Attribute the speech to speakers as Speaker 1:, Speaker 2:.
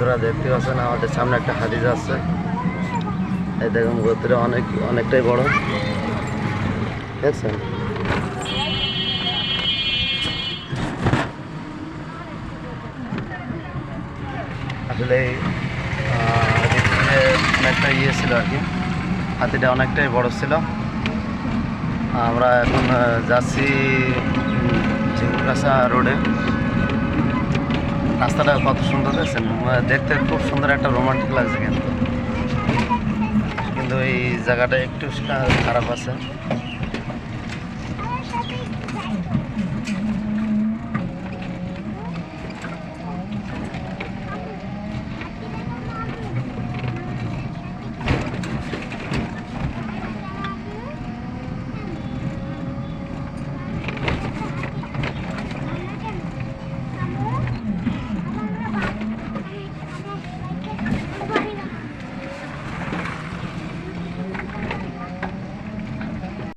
Speaker 1: বন্ধুরা দেখতে পাচ্ছেন, আমাদের সামনে একটা হাদিস আছে। এই দেখুন গতিটা অনেক, অনেকটাই বড়। দেখছেন? আসলে অনেকটা ইয়ে ছিল আর কি। হাতিটা অনেকটাই বড় ছিল। আমরা এখন যাচ্ছি চিংড়াসা রোডে। রাস্তাটা কত সুন্দর দেখছেন দেখতে খুব সুন্দর একটা রোমান্টিক লাগছে কিন্তু। কিন্তু এই জায়গাটা একটু খারাপ আছে।